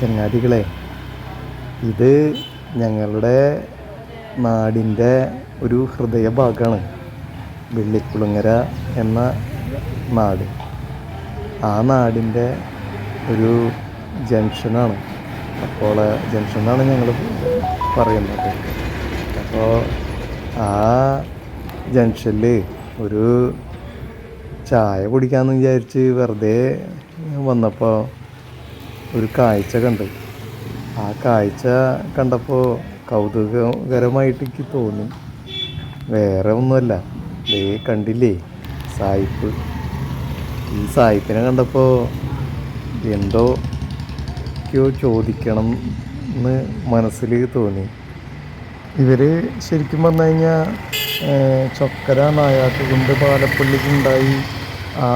ചങ്ങാതികളെ ഇത് ഞങ്ങളുടെ നാടിന്റെ ഒരു ഹൃദയഭാഗമാണ്. വെള്ളിക്കുളങ്ങര എന്ന നാട്. ആ നാടിന്റെ ഒരു ജംഗ്ഷനാണ്. അപ്പോൾ ജംഗ്ഷൻ എന്നാണ് ഞങ്ങൾ പറയുന്നത്. അപ്പോൾ ആ ജംഗ്ഷനിൽ ഒരു ചായ കുടിക്കാമെന്ന് വിചാരിച്ച് വെറുതെ വന്നപ്പോൾ ഒരു കാഴ്ച കണ്ടു. ആ കാഴ്ച കണ്ടപ്പോൾ കൗതുകകരമായിട്ട് എനിക്ക് തോന്നി. വേറെ ഒന്നുമല്ല. ദേ കണ്ടില്ലേ? സായിപ്പ്. ഈ സായിപ്പിനെ കണ്ടപ്പോൾ എന്തോ ക്കോ ചോദിക്കണം എന്ന് മനസ്സിൽ തോന്നി. ഇവർ ശരിക്കും പറഞ്ഞു കഴിഞ്ഞാൽ ചൊക്കര നായാട്ടുകൊണ്ട് പാലപ്പള്ളിക്കുണ്ടായി ആ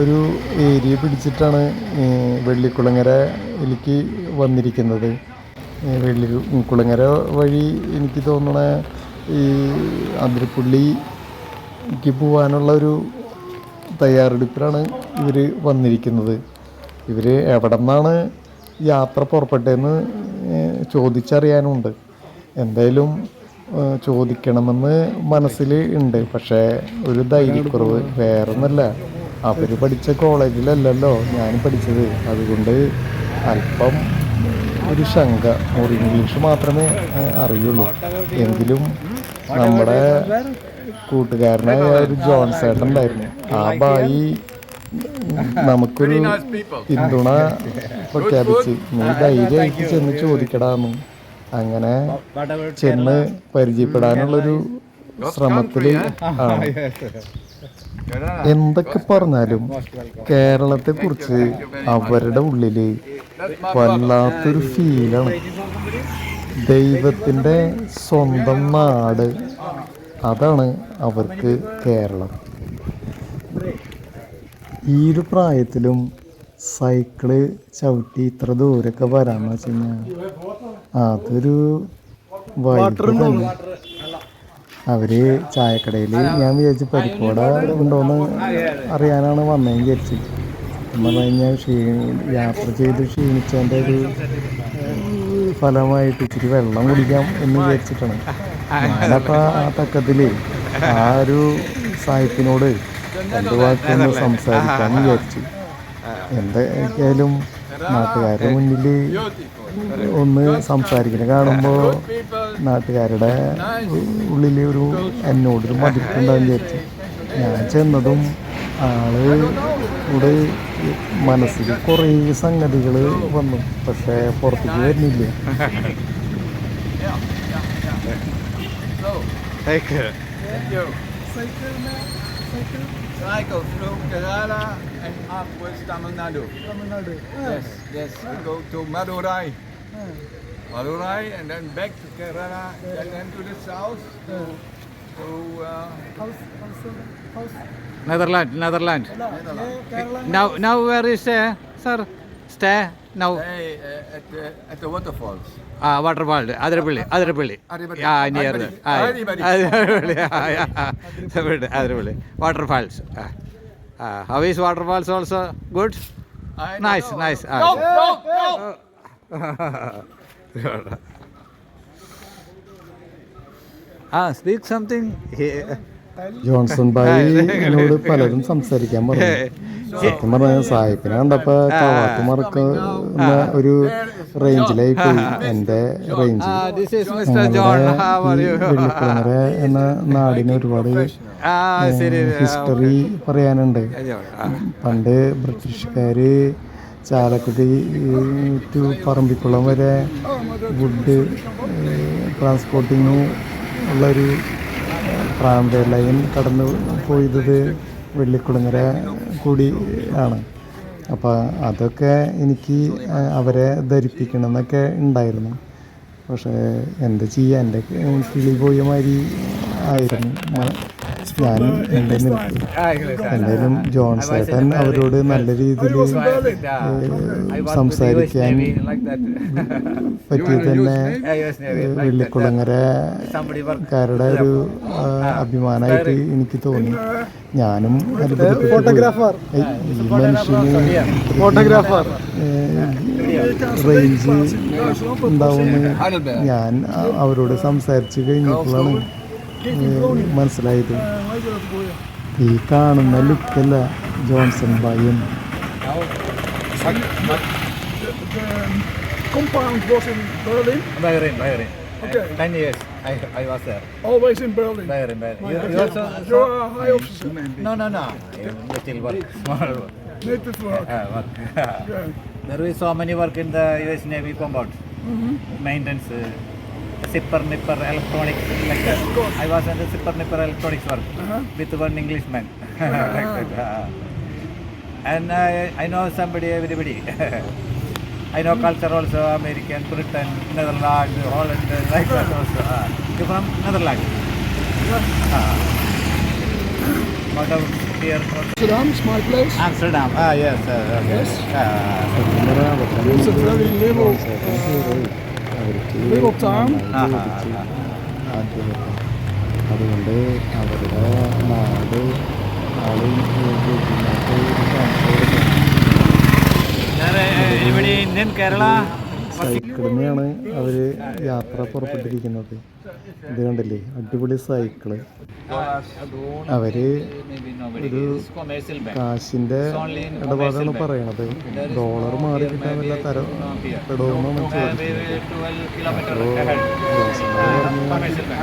ഒരു ഏരിയ പിടിച്ചിട്ടാണ് വെള്ളിക്കുളങ്ങര വെള്ളിക്കുളങ്ങരയിലേക്ക് വന്നിരിക്കുന്നത്. വെള്ളി കുളങ്ങര വഴി എനിക്ക് തോന്നണ ഈ അതിരപ്പള്ളിക്ക് പോകാനുള്ള ഒരു തയ്യാറെടുപ്പിലാണ് ഇവർ വന്നിരിക്കുന്നത്. ഇവർ എവിടെ നിന്നാണ് യാത്ര പുറപ്പെട്ടതെന്ന് ചോദിച്ചറിയാനുണ്ട്. എന്തായാലും ചോദിക്കണമെന്ന് മനസ്സിൽ ഉണ്ട് പക്ഷേ ഒരു ധൈര്യക്കുറവ് വേറൊന്നല്ല. അവർ പഠിച്ച കോളേജിലല്ലല്ലോ ഞാൻ പഠിച്ചത്. അതുകൊണ്ട് അല്പം ഒരു ശങ്ക ഒരു ഇംഗ്ലീഷ് മാത്രമേ അറിയുള്ളൂ. എങ്കിലും നമ്മുടെ കൂട്ടുകാരനായ ഒരു ജോൺ സേട്ടൻ ഉണ്ടായിരുന്നു ആ ബായി നമുക്കൊരു പിന്തുണ പ്രഖ്യാപിച്ച് നീ ധൈര്യമായിട്ട് ചെന്ന് ചോദിക്കടാന്ന്. അങ്ങനെ ചെന്ന് പരിചയപ്പെടാനുള്ളൊരു ശ്രമത്തിൽ ആണ്. എന്തൊക്കെ പറഞ്ഞാലും കേരളത്തെ കുറിച്ച് അവരുടെ ഉള്ളിൽ വല്ലാത്തൊരു ഫീലാണ് ദൈവത്തിന്റെ സ്വന്തം നാട് അതാണ് അവർക്ക് കേരളം. ഈ ഒരു പ്രായത്തിലും സൈക്കിൾ ചവിട്ടി ഇത്ര ദൂരമൊക്കെ വരാന്ന് വെച്ച് കഴിഞ്ഞാൽ അതൊരു വൈബ് അവർ ചായക്കടയിൽ ഞാൻ വിചാരിച്ചു പരിപ്പോട ഉണ്ടോന്ന് അറിയാനാണ് വന്നതെന്ന് വിചാരിച്ചു. എന്ന് പറഞ്ഞു ക്ഷീണി യാത്ര ചെയ്ത് ക്ഷീണിച്ചതിന്റെ ഒരു ഫലമായിട്ട് ഇച്ചിരി വെള്ളം കുടിക്കാം എന്ന് വിചാരിച്ചിട്ടാണ്. ഞാനപ്പോൾ ആ തക്കത്തിൽ ആ ഒരു സാഹിബിനോട് രണ്ട് വാക്കൊന്ന് സംസാരിക്കാമെന്ന് വിചാരിച്ചു. എന്തായാലും നാട്ടുകാരുടെ മുന്നിൽ ഒന്ന് സംസാരിക്കുന്നത് കാണുമ്പോൾ നാട്ടുകാരുടെ ഉള്ളിൽ ഒരു എന്നോടൊരു മതിപ്പുണ്ടാകും വിചാരിച്ചു. ഞാൻ ചെന്നതും ആൾ ഇവിടെ മനസ്സിൽ കുറേ സംഗതികൾ വന്നു. പക്ഷേ പുറത്തേക്ക് വരുന്നില്ല. Zeker. Thank you. Cycle through Kerala and upwards Tamil Nadu. Yes, yes. We go to Madurai. Madurai and then back to Kerala and then to the south to, to uh, House, house, house. Netherlands, Netherlands. Now, now where is uh, sir? Stay now. hey, uh, at, the, at the waterfalls. Ah, waterfall. Adirapalli, Adirapalli. Adirapalli. Yeah, near Adipalli. the. Ah, Adipalli. Adirapalli. Ah, yeah. Adirapalli. Waterfalls. Ah. Ah, how is waterfalls also? Good. I Nice, know. nice. No, Ah. no, no. ah, speak something. here Johnson bhai എന്നോട് പലരും സംസാരിക്കാൻ പറഞ്ഞു സത്യം പറഞ്ഞ സായിപ്പിനെ കണ്ടപ്പോ കവാത്തുമാർക്ക് ഒരു റേഞ്ചിലായി പോയി എന്റെ റേഞ്ച്? വെള്ളിക്കുളങ്ങര എന്ന നാടിന് ഒരുപാട്. ഹിസ്റ്ററി പറയാനുണ്ട്. പണ്ട് ബ്രിട്ടീഷുകാര് ചാലക്കുടി ടു പറമ്പിക്കുളം വരെ വുഡ് ട്രാൻസ്പോർട്ടിങ് ഉള്ളൊരു ട്രാംവേ ലൈൻ കടന്നു പോയത് വെള്ളിക്കുളങ്ങര കൂടി ആണ്. അപ്പോൾ അതൊക്കെ എനിക്ക് അവരെ ധരിപ്പിക്കണം എന്നൊക്കെ ഉണ്ടായിരുന്നു. പക്ഷേ എന്താ ചെയ്യുക എന്റെ കിളി പോയ മാതിരി ആയിരുന്നു. ഞാൻ എന്റെ എന്തായാലും ജോൺസ് ജോൺസേട്ടൻ അവരോട് നല്ല രീതിയിൽ സംസാരിക്കാൻ പറ്റിയത് തന്നെ വെള്ളിക്കുളങ്ങരക്കാരുടെ ഒരു അഭിമാനമായിട്ട് എനിക്ക് തോന്നി. ഞാനും ഫോട്ടോഗ്രാഫർ ഈ മനുഷ്യന് ഫോട്ടോഗ്രാഫർ റേഞ്ച് ഉണ്ടാവുമെന്ന് ഞാൻ അവരോട് സംസാരിച്ച് കഴിഞ്ഞപ്പോഴാണ് ഏഹ്, മനസ്സിലായത് ഈ കാണുന്ന ലുക്കല്ല ജോൺസൺ ബായും compound was in Berlin, Bahrain, Bahrain. Okay. Ten years I, I was there. always in Berlin. Bahrain, Bahrain. You, you also, You're a high officer, no, no, no. Little work, small work. native work. Uh, work. Yeah. there is so many work in the US Navy compound. Maintenance, uh, zipper nipper electronics yes. Of course. I was in the zipper nipper electronics work uh-huh. with one Englishman. Uh-huh. And I, I know somebody, everybody. I know mm. culture also, American, Britain, Netherlands, Holland, like that also. Uh, you from Netherlands? Yes. Uh, out of here. Amsterdam, small place? Amsterdam, ah yes. Uh, okay. Yes. Uh, it's a very little... Uh, little Tom. അതുകൊണ്ട് അവരുടെ നാട് ഇവിടെ കേരള? സൈക്കിളിനെയാണ് അവർ യാത്ര പുറപ്പെട്ടിരിക്കുന്നത് ഇത് കണ്ടില്ലേ അടിപൊളി cycle അവർ ഒരു. കാശിന്റെ ഇടപാടാണ് പറയണത് ഡോളർ മാറി കിട്ടാൻ വല്ല തരം ചാലപ്പിടി ചോദിച്ചത് 12 kilometers അപ്പോൾ ahead. ജോൺസൺ പറഞ്ഞു Commercial bank.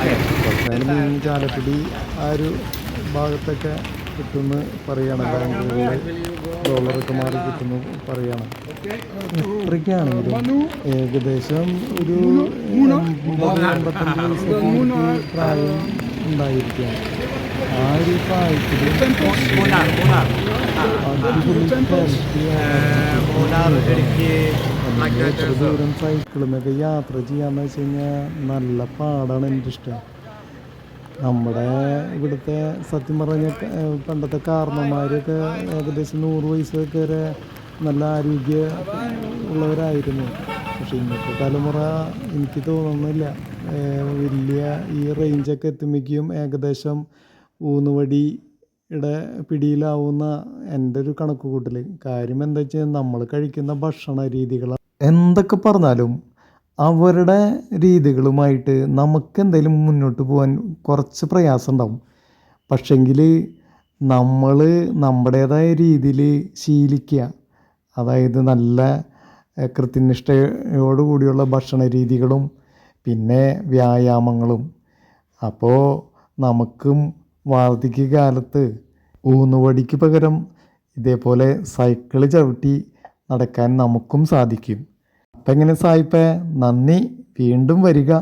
Yeah. കുറച്ചുനേരം നീങ്ങി ചാലക്കുടി ആ ഒരു ഭാഗത്തൊക്കെ കിട്ടുമെന്ന് പറയുകയാണ് ബാങ്കുകളിൽ ഡോളറൊക്കെ മാറി കിട്ടുന്നു പറയാണ്. ഇത്രയ്ക്കാണെങ്കിലും ഏകദേശം ഒരു വയസ്സൊക്കെ പ്രായം ഉണ്ടായിരിക്കുകയാണ്. ആ ഒരു പ്രായത്തിൽ. എത്ര ദൂരം സൈക്കിളിന്നൊക്കെ യാത്ര ചെയ്യാന്ന് വെച്ച് കഴിഞ്ഞാൽ നല്ല പാടാണ് എന്റെ ഇഷ്ടം. നമ്മുടെ ഇവിടുത്തെ സത്യം പറഞ്ഞ പണ്ടത്തെ കാരണന്മാരൊക്കെ ഏകദേശം നൂറ് വയസ്സൊക്കെ വരെ നല്ല ആരോഗ്യ ഉള്ളവരായിരുന്നു. പക്ഷെ ഇന്നത്തെ തലമുറ എനിക്ക് തോന്നുന്നില്ല. വലിയ ഈ റേഞ്ചൊക്കെ എത്തുമ്പോഴേക്കും ഏകദേശം ഊന്നുവടിയുടെ പിടിയിലാവുന്ന എന്റെ ഒരു കണക്ക് കൂട്ടൽ കാര്യം എന്താ വെച്ചാൽ നമ്മൾ കഴിക്കുന്ന ഭക്ഷണ രീതികളാണ് എന്തൊക്കെ പറഞ്ഞാലും അവരുടെ രീതികളുമായിട്ട് നമുക്ക് എന്തെങ്കിലും മുന്നോട്ട് പോകാൻ കുറച്ച് പ്രയാസം ഉണ്ടാവും പക്ഷെങ്കിൽ നമ്മൾ നമ്മുടേതായ രീതിയിൽ ശീലിക്കുക അതായത് നല്ല കൃത്യനിഷ്ഠയോടു കൂടിയുള്ള ഭക്ഷണ രീതികളും പിന്നെ വ്യായാമങ്ങളും. അപ്പോൾ നമുക്കും വാർദ്ധക്യകാലത്ത് ഊന്നുവടിക്ക് പകരം ഇതേപോലെ സൈക്കിൾ ചവിട്ടി നടക്കാൻ നമുക്കും സാധിക്കും. അപ്പം എങ്ങനെ സായിപ്പേ? നന്ദി. വീണ്ടും വരിക.